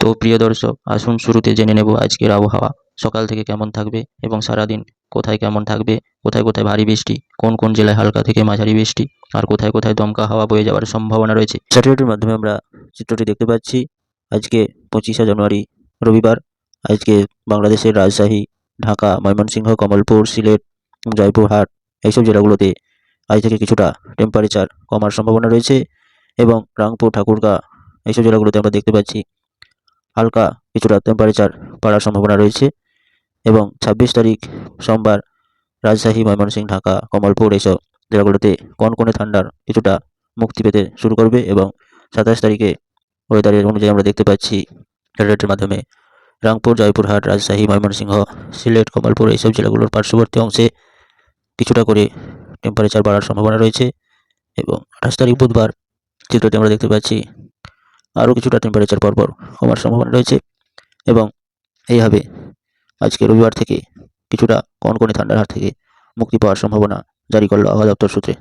তো প্রিয় দর্শক, আসুন শুরুতে জেনে নেব আজকের আবহাওয়া। সকাল থেকে কেমন থাকবে এবং সারাদিন কোথায় কেমন থাকবে? কোথায় কোথায় ভারী বৃষ্টি? কোন কোন জেলায় হালকা থেকে মাঝারি বৃষ্টি? আর কোথায় কোথায় দমকা হাওয়া বয়ে যাওয়ার সম্ভাবনা রয়েছে? স্যাটেলাইটের মাধ্যমে আমরা চিত্রটি দেখতে পাচ্ছি। আজকে পঁচিশে জানুয়ারি, রবিবার। আজকে বাংলাদেশের রাজশাহী, ঢাকা, ময়মনসিংহ, কমলপুর, সিলেট, জয়পুরহাট এইসব জেলাগুলোতে আজ থেকে কিছুটা টেম্পারেচার কমার সম্ভাবনা রয়েছে। এবং রাংপুর, ঠাকুরগাঁ এইসব জেলাগুলোতে আমরা দেখতে পাচ্ছি হালকা কিছুটা টেম্পারেচার বাড়ার সম্ভাবনা রয়েছে এবং ছাব্বিশ তারিখ সোমবার রাজশাহী, ময়মনসিংহ, ঢাকা, কমলপুর এইসব জেলাগুলোতে কনকনে ঠান্ডার কিছুটা মুক্তি পেতে শুরু করবে এবং সাতাশ তারিখে ওয়েদারের অনুযায়ী আমরা দেখতে পাচ্ছি স্যাটেলাইটের মাধ্যমে রাংপুর, জয়পুরহাট, রাজশাহী, ময়মনসিংহ, সিলেট, কমলপুর এইসব জেলাগুলোর পার্শ্ববর্তী অংশে কিছুটা করে টেম্পারেচার বাড়ার সম্ভাবনা রয়েছে এবং আঠাশ তারিখ বুধবার চিত্রটি আমরা দেখতে পাচ্ছি আরও কিছুটা টেম্পারেচার পরপর কমার সম্ভাবনা রয়েছে এবং এইভাবে আজকে রবিবার থেকে কিছুটা কনকনে ঠান্ডার হাত থেকে মুক্তি পাওয়ার সম্ভাবনা জারি করল আবহাওয়া দপ্তর সূত্রে।